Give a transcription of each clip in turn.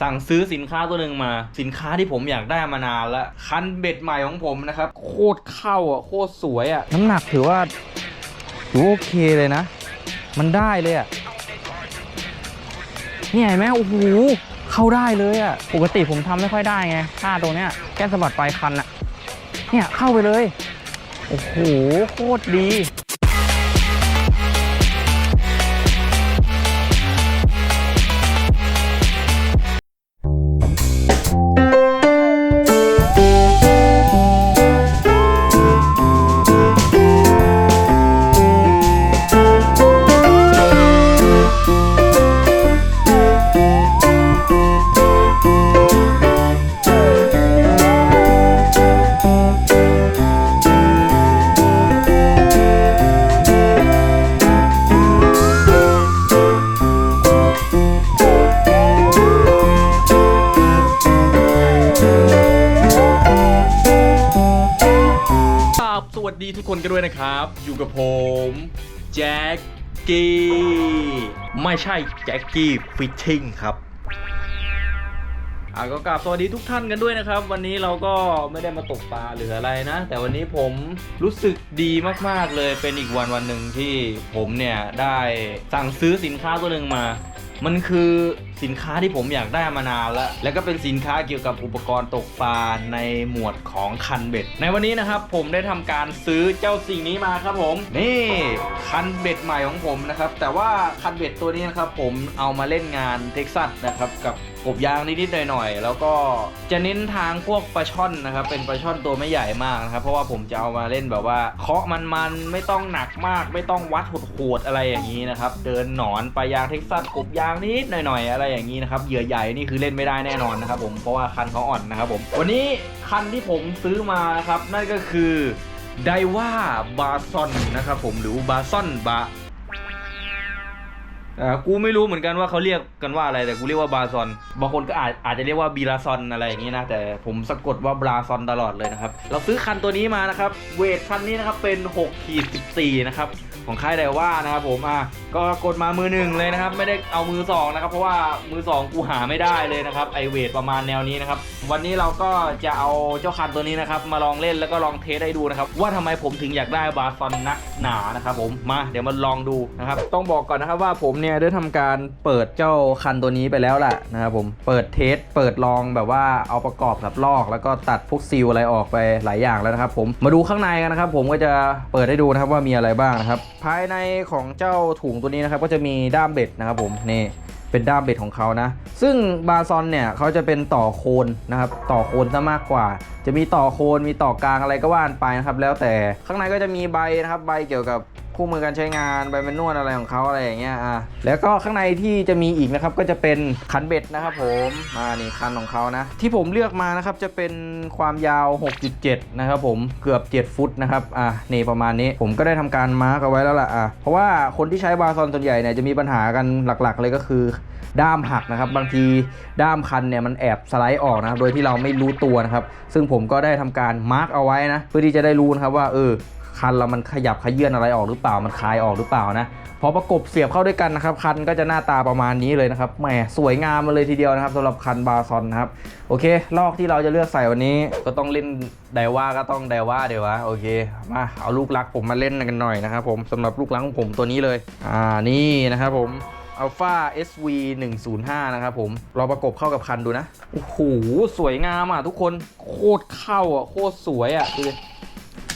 สั่งซื้อสินค้าตัวหนึ่งมา สินค้าที่ผมอยากได้มานานแล้ว คันเบ็ดใหม่ของผมนะครับ โคตรเข้าอะ โคตรสวยอะ น้ำหนักถือว่าถือโอเคเลยนะ มันได้เลยอะนี่เห็นไหมโอ้โหเข้าได้เลยอะ ปกติผมทำไม่ค่อยได้ไงท่าตรงเนี้ยแก้สะบัดปลายคันอะ เนี่ยเข้าไปเลย โอ้โหโคตรดี ดีทุกคนกันด้วยนะครับ อยู่กับผมแจ็คกี้ไม่ใช่แจ็คกี้ฟิตติ้งครับอะก็กราบสวัสดีทุกท่านกันด้วยนะครับ วันนี้เราก็ไม่ได้มาตกปลาหรืออะไรนะ แต่วันนี้ผมรู้สึกดีมากๆเลยเป็นอีกวันวันหนึ่งที่ผมเนี่ยได้สั่งซื้อสินค้าตัวหนึ่งมา มันคือสินค้าที่ผมอยากได้มานานแล้ว แล้วก็เป็นสินค้าเกี่ยวกับอุปกรณ์ตกปลาในหมวดของคันเบ็ด ในวันนี้นะครับผมได้ทำการซื้อเจ้าสิ่งนี้มาครับผม นี่คันเบ็ดใหม่ของผมนะครับ แต่ว่าคันเบ็ดตัวนี้นะครับผมเอามาเล่นงานเท็กซัสนะครับกับกบยางนิดๆหน่อยๆ แล้วก็จะเน้นทางพวกปลาช่อนนะครับ เป็นปลาช่อนตัวไม่ใหญ่มากนะครับ เพราะว่าผมจะเอามาเล่นแบบว่า เคาะมันๆ ไม่ต้องหนักมาก ไม่ต้องวัดโหดๆอะไรอย่างนี้นะครับ เดินหนอนปลายางเท็กซัสกบยางางนิดๆหน่อยๆอะไรอย่างนี้นะครับเหยื่อใหญ่นี่คือเล่นไม่ได้แน่นอนนะครับผมเพราะว่าคันเขาอ่อนนะครับผมวันนี้คันที่ผมซื้อมานะครับนั่นก็คือไดว่าบาซอนนะครับผมหรือบาซอนบา อ่ากูไม่รู้เหมือนกันว่าเขาเรียกกันว่าอะไรแต่กูเรียกว่าบาซอน บางคนก็อาจอาจจะเรียกว่าบีลาซอนอะไรอย่างนี้นะ แต่ผมสะกดว่าบราซอนตลอดเลยนะครับ เราซื้อคันตัวนี้มานะครับ เวทคันนี้นะครับเป็น6ขีด14นะครับของค่ายไดว่านะครับผมอะก็กดมามือหนึ่งเลยนะครับ ไม่ได้เอามือสองนะครับเพราะว่ามือสองกูหาไม่ได้เลยนะครับไอเวทประมาณแนวนี้นะครับวันนี้เราก็จะเอาเจ้าคันตัวนี้นะครับมาลองเล่นแล้วก็ลองเทสให้ดูนะครับว่าทำไมผมถึงอยากได้บาซอนนักหนานะครับผมมาเดี๋ยวมาลองดูนะครับต้องบอกก่อนนะครับว่าผมเนี่ยได้ทำการเปิดเจ้าคันตัวนี้ไปแล้วแหละนะครับผมเปิดเทสเปิดลองแบบว่าเอาประกอบกับลอก แล้วก็ตัดพวกซีลอะไรออกไปหลายอย่างแล้วนะครับผมมาดูข้างในกันนะครับ ผมก็จะเปิดให้ดูนะครับว่ามีอะไรบ้างนะครับ ภายในของเจ้าถุงตัวนี้นะครับก็จะมีด้ามเบ็ดนะครับผมนี่เป็นด้ามเบ็ดของเขานะ ซึ่งบาซอนเนี่ยเขาจะเป็นต่อโคนนะครับ ต่อโคนซะมากกว่าจะมีต่อโคนมีต่อกลางอะไรก็ว่านไปนะครับ แล้วแต่ข้างในก็จะมีใบนะครับใบเกี่ยวกับคู่มือการใช้งานใบแมนนวลอะไรของเขาอะไรอย่างเงี้ยอะแล้วก็ข้างในที่จะมีอีกนะครับก็จะเป็นคันเบ็ดนะครับผมมานี่คันของเขานะที่ผมเลือกมานะครับจะเป็นความยาว 6.7 นะครับผมเกือบ 7 ฟุตนะครับอะนี่ประมาณนี้ผมก็ได้ทำการมาร์กเอาไว้แล้วล่ะอะเพราะว่าคนที่ใช้บาซอนส่วนใหญ่เนี่ยจะมีปัญหากันหลักๆ เลยก็คือด้ามหักนะครับ บางทีด้ามคันเนี่ยมันแอบสไลด์ออกนะครับโดยที่เราไม่รู้ตัวนะครับ ซึ่งผมก็ได้ทำการมาร์กเอาไว้นะ เพื่อที่จะได้รู้นะครับว่าเออคันเรามันขยับขยื่นอะไรออกหรือเปล่ามันคลายออกหรือเปล่านะพอประกบเสียบเข้าด้วยกันนะครับ คันก็จะหน้าตาประมาณนี้เลยนะครับแหมสวยงามมาเลยทีเดียวนะครับสำหรับคันบาซอนนะครับ โอเค ลอกที่เราจะเลือกใส่วันนี้ ก็ต้องเล่นไดว่าก็ต้องไดว่าเดี๋ยววะโอเคมาเอาลูกรักผมมาเล่นกันหน่อยนะครับผมสำหรับลูกรักของผมตัวนี้เลย อ่านี่นะครับผม Alpha SV 105นะครับผมเราประกบเข้ากับคันดูนะ โอ้โห สวยงามอะทุกคนโคตรเข้าอะ โคตรสวยอะดูดิ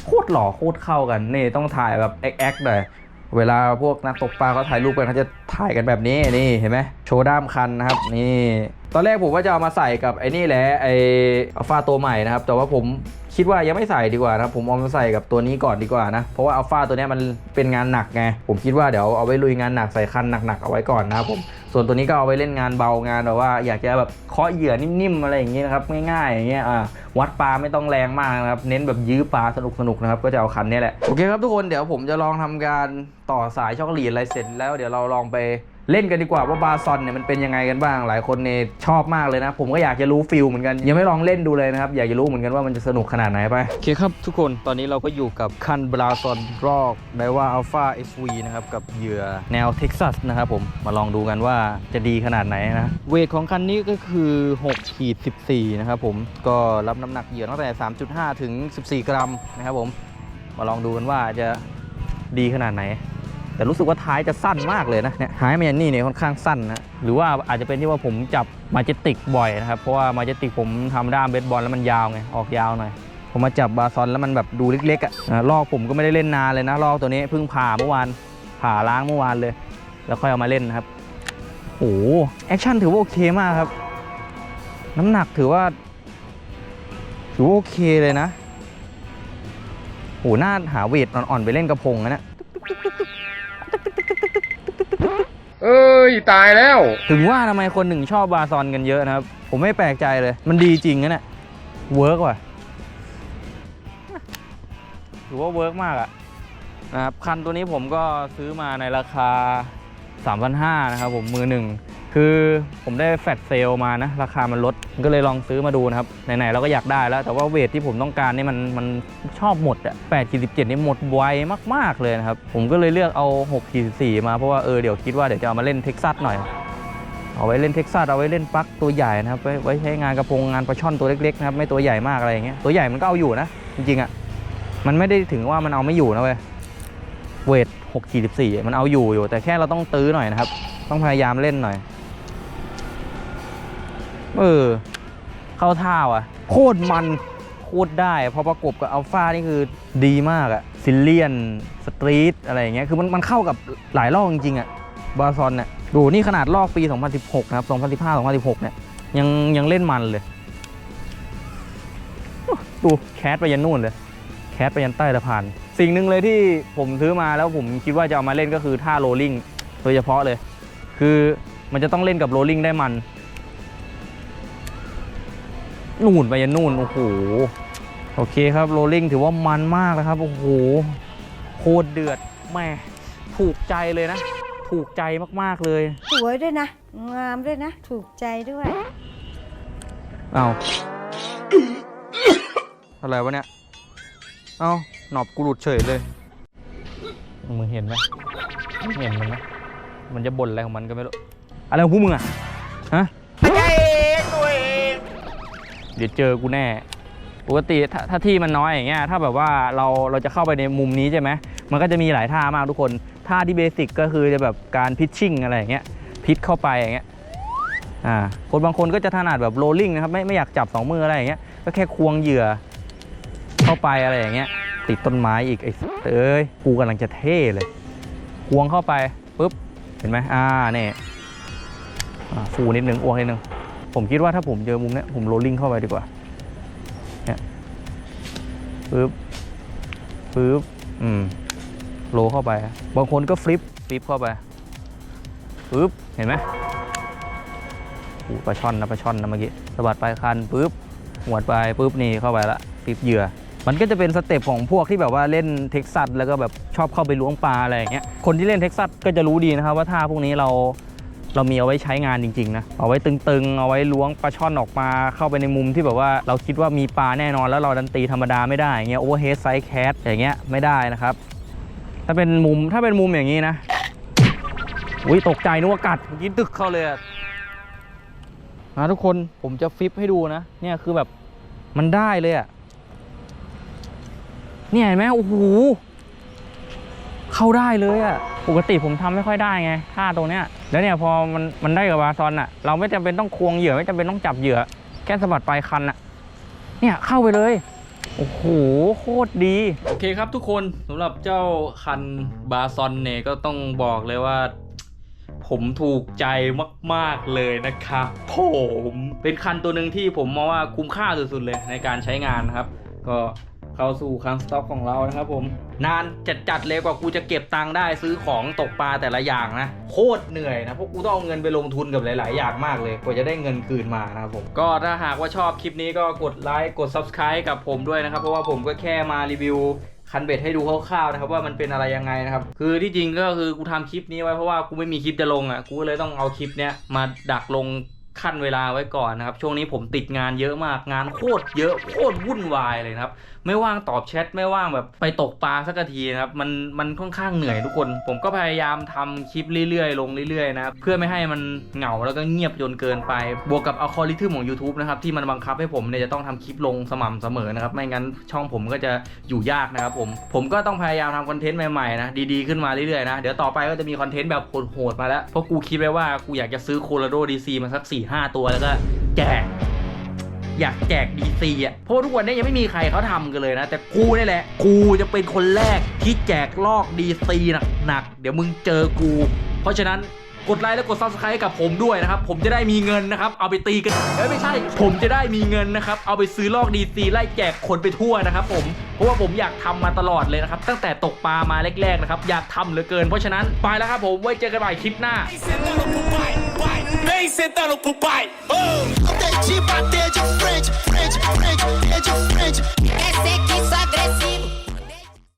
โคตรหล่อโคตรเข้ากัน นี่ต้องถ่ายแบบแอคๆหน่อยเวลาพวกนักตกปลาเขาถ่ายรูปกันเขาจะถ่ายกันแบบนี้นี่เห็นไหมโชว์ด้ามคันนะครับ นี่ ตอนแรกผมว่าจะเอามาใส่กับไอ้นี่แหละไอ้อัลฟาตัวใหม่นะครับ แต่ว่าผม คิดว่ายังไม่ใส่ดีกว่านะครับผมเอามาใส่กับตัวนี้ก่อนดีกว่านะ เพราะว่าอัลฟาตัวนี้มันเป็นงานหนักไง ผมคิดว่าเดี๋ยวเอาไว้ลุยงานหนักใส่คันหนักๆเอาไว้ก่อนนะครับผมส่วนตัวนี้ก็เอาไว้เล่นงานเบางานแบบว่าอยากจะแบบเคาะเหยื่อนิ่มๆอะไรอย่างเงี้ยนะครับง่ายๆอย่างเงี้ยอ่าวัดปลาไม่ต้องแรงมากนะครับเน้นแบบยื้อปลาสนุกๆนะครับก็จะเอาคันนี้แหละโอเคครับทุกคนเดี๋ยวผมจะลองทำการต่อสายช็อกโกแลตอะไรเสร็จแล้วเดี๋ยวเราลองไป เล่นกันดีกว่าว่าบาซอนเนี่ยมันเป็นยังไงกันบ้าง หลายคนเนี่ยชอบมากเลยนะ ผมก็อยากจะรู้ฟิลเหมือนกัน ยังไม่ลองเล่นดูเลยนะครับ อยากจะรู้เหมือนกันว่ามันจะสนุกขนาดไหนไป โอเคครับทุกคนตอนนี้เราก็อยู่กับคันบราซอนรอกไดว่าอัลฟา SV นะครับกับเหยื่อแนวเท็กซัสนะครับผมมาลองดูกันว่าจะดีขนาดไหนนะเวทของคันนี้ก็คือ6ขีด14นะครับผมก็รับน้ำหนักเหยื่อตั้งแต่ 3.5 ถึง 14 กรัมนะครับผมมาลองดูกันว่าจะดีขนาดไหน แต่รู้สึกว่าท้ายจะสั้นมากเลยนะเนี่ยท้ายมันนี่เนี่ยค่อนข้างสั้นนะหรือว่าอาจจะเป็นที่ว่าผมจับมาเจติกบ่อยนะครับเพราะว่ามาเจติกผมทำด้ามเบสบอลแล้วมันยาวไงออกยาวหน่อยผมมาจับบาซอนแล้วมันแบบดูเล็กๆอะ่ะลอกผมก็ไม่ได้เล่นนานเลยนะลอกตัวนี้เพิ่งผ่าเมื่อวานผ่าล้างเมื่อวานเลย แล้วค่อยเอามาเล่นนะครับโอ้โหแอคชั่นถือว่าโอเคมากครับ น้ำหนักถือว่า ถือว่าโอเคเลยนะโอ้หน่าหาเวทอ่อนๆไปเล่นกระพงนะเนี่ย เอ้ยตายแล้ว ถึงว่าทำไมคนหนึ่งชอบบาซอนกันเยอะนะครับ ผมไม่แปลกใจเลย มันดีจริงนะเนี่ยเวิร์กว่ะถือว่าเวิร์กมากอะนะครับคันตัวนี้ผมก็ซื้อมาในราคา 3,500นะครับผมมือหนึ่ง คือผมได้แฟลชเซลมานะ ราคามันลดก็เลยลองซื้อมาดูนะครับ ไหนๆเราก็อยากได้แล้ว แต่ว่าเวทที่ผมต้องการนี่มันมันชอบหมดอะ8ขีด17นี่หมดไวมาก ๆ เลยนะครับ ผมก็เลยเลือกเอา6ขีด14มาเพราะว่าเออเดี๋ยวคิดว่าเดี๋ยวจะเอามาเล่นเท็กซัสหน่อย เอาไว้เล่นเท็กซัสเอาไว้เล่นปลั๊กตัวใหญ่นะครับ ไว้ไว้ใช้งานกระพงงานปลาช่อนตัวเล็กๆนะครับไม่ตัวใหญ่มากอะไรอย่างเงี้ยตัวใหญ่มันก็เอาอยู่นะจริงๆอะมันไม่ได้ถึงว่ามันเอาไม่อยู่นะเว้ยเวท6ขีด14มันเอาอยู่อยู่ แต่แค่เราต้องตื้อหน่อยนะครับ ต้องพยายามเล่นหน่อย เออ เข้าท่าว่ะ โคตรมันโคตรได้พอประกบกับอัลฟานี่คือดีมากอะซิลเลียน สตรีท อะไรอย่างเงี้ยคือมันมันเข้ากับหลายรอบจริงๆอะบาซอนเนี่ยดูนี่ขนาดลอกปี 2016 นะครับ 2015 2016 เนี่ยยังยังเล่นมันเลย ดูแคสไปยันนู่นเลย แคสไปยันใต้สะพาน สิ่งหนึ่งเลยที่ผมซื้อมาแล้วผมคิดว่าจะเอามาเล่นก็คือท่าโรลลิ่งโดยเฉพาะเลย คือมันจะต้องเล่นกับโรลลิ่งได้มัน นู่นไปยันนู่นโอ้โหโอเคครับโรลลิ่งถือว่ามันมากนะครับโอ้โหโคตรเดือดแม่ถูกใจเลยนะ ถูกใจมากๆเลย สวยด้วยนะ งามด้วยนะ ถูกใจด้วยเอาอะไรวะเนี่ยเอาหนอบกูหลุดเฉยเลยมึงเห็นไหมเห็นมันไหมมันจะบ่นอะไรของมันก็ไม่รู้อะไรของพวกมึงอะฮะ เดี๋ยวเจอกูแน่ปกติถ้าถ้าที่มันน้อยอย่างเงี้ยถ้าแบบว่าเราเราจะเข้าไปในมุมนี้ใช่ไหมมันก็จะมีหลายท่ามากทุกคนท่าที่เบสิกก็คือจะแบบการพิชชิ่งอะไรอย่างเงี้ยพิชเข้าไปอย่างเงี้ยอ่าคนบางคนก็จะถนัดแบบโรลลิ่งนะครับไม่ไม่อยากจับสองมืออะไรอย่างเงี้ยก็แค่ควงเหยื่อเข้าไปอะไรอย่างเงี้ยติดต้นไม้อีกไอ้เอ้ยกูกำลังจะเท่เลย ควงเข้าไปปุ๊บเห็นไหมอ่าเนี่ยฟูนิดนึงอ้วงนิดนึง ผมคิดว่าถ้าผมเจอมุมเนี้ยผมโรลลิ่งเข้าไปดีกว่าเนี่ยปึ๊บปึ๊บอืมโรลเข้าไป บางคนก็ฟลิปฟลิปเข้าไปปึ๊บเห็นไหมโอ้ปลาช่อนนะปลาช่อนนะเมื่อกี้สะบัดไปคันปึ๊บหวดไปปึ๊บนี่เข้าไปละฟลิปเหยื่อมันก็จะเป็นสเต็ปของพวกที่แบบว่าเล่นเท็กซัสแล้วก็แบบชอบเข้าไปล้วงปลาอะไรอย่างเงี้ยคนที่เล่นเท็กซัสก็จะรู้ดีนะครับว่าท่าพวกนี้เรา เรามีเอาไว้ใช้งานจริงๆนะเอาไว้ตึงๆ เอาไว้ล้วงปลาช่อนออกมาเข้าไปในมุมที่แบบว่าเราคิดว่ามีปลาแน่นอนแล้วเราดันตีธรรมดาไม่ได้อย่างเงี้ยโอเวอร์เฮดไซส์แคสอย่างเงี้ยไม่ได้นะครับ ถ้าเป็นมุมถ้าเป็นมุมอย่างนี้นะอุ้ยตกใจนึกว่ากัดเมื่อกินตึกเข้าเลยอะนะทุกคนผมจะฟลิปให้ดูนะ เนี่ยคือแบบมันได้เลยอะเนี่ยเห็นไหมโอ้โหเข้าได้เลยอะปกติผมทำไม่ค่อยได้ไงท่าตรงเนี้ย แล้วเนี่ยพอมันมันได้กับบาซอนอะเราไม่จำเป็นต้องควงเหยื่อไม่จำเป็นต้องจับเหยื่อ แค่สะบัดปลายคันอะเนี่ยเข้าไปเลย โอ้โหโคตรดี โอเคครับทุกคนสำหรับเจ้าคันบาซอนเนี่ยก็ต้องบอกเลยว่าผมถูกใจมาก ๆ เลยนะครับผมเป็นคันตัวหนึ่งที่ผมมองว่าคุ้มค่าสุด ๆ เลยในการใช้งานนะครับ ก็ เข้าสู่คันสต็อกของเรานะครับผม นานจัดๆเลยกว่ากูจะเก็บตังค์ได้ซื้อของตกปลาแต่ละอย่างนะ โคตรเหนื่อยนะ เพราะกูต้องเอาเงินไปลงทุนกับหลาย ๆ อย่างมากเลย กว่าจะได้เงินคืนมานะครับผม ก็ถ้าหากว่าชอบคลิปนี้ก็กดไลค์กด subscribe กับผมด้วยนะครับ เพราะว่าผมก็แค่มารีวิวคันเบ็ดให้ดูคร่าวๆนะครับว่ามันเป็นอะไรยังไงนะครับคือที่จริงก็คือกูทำคลิปนี้ไว้เพราะว่ากูไม่มีคลิปจะลงอะกูเลยต้องเอาคลิปเนี้ยมาดักลง ขั้นเวลาไว้ก่อนนะครับ ช่วงนี้ผมติดงานเยอะมากงานโคตรเยอะโคตรวุ่นวายเลยนะครับ ไม่ว่างตอบแชทไม่ว่างแบบไปตกปลาสักทีนะครับ มันมันค่อนข้างเหนื่อยทุกคน ผมก็พยายามทำคลิปเรื่อยๆ ลงเรื่อยๆนะครับเพื่อไม่ให้มันเหงาแล้วก็เงียบจนเกินไป บวกกับอัลคอริทึมของ YouTube นะครับที่มันบังคับให้ผมเนี่ยจะต้องทำคลิปลงสม่ำเสมอนะครับไม่งั้นช่องผมก็จะอยู่ยากนะครับผมผมก็ต้องพยายามทำคอนเทนต์ใหม่ๆนะดีๆขึ้นมาเรื่อยๆนะเดี๋ยวต่อไปก็จะมีคอนเทนต์แบบโหดๆมาแล้วเพราะกูคิดไว้ว่ากูอยากจะซื้อโคโลโดดีซีมาสัก4ห้าตัวแล้วก็แจก อยากแจกดีซีอะเพราะทุกวันนี้ยังไม่มีใครเขาทำกันเลยนะ แต่กูนี่แหละ กูจะเป็นคนแรกที่แจกลอกดีซีหนักๆเดี๋ยวมึงเจอกู เพราะฉะนั้นกดไลค์และกด subscribe กับผมด้วยนะครับ ผมจะได้มีเงินนะครับ เอาไปตีกันเอ้ยไม่ใช่ ผมจะได้มีเงินนะครับ เอาไปซื้อลอกดีซีไล่แจกคนไปทั่วนะครับผม เพราะว่าผมอยากทำมาตลอดเลยนะครับ ตั้งแต่ตกปลามาแรกๆนะครับ อยากทำเหลือเกิน เพราะฉะนั้นไปแล้วครับผม ไว้เจอกันใหม่คลิปหน้า Vem sentando pro pai. Oh. Não de bater de frente, frente, frente, de frente. Esse aqui só agressivo.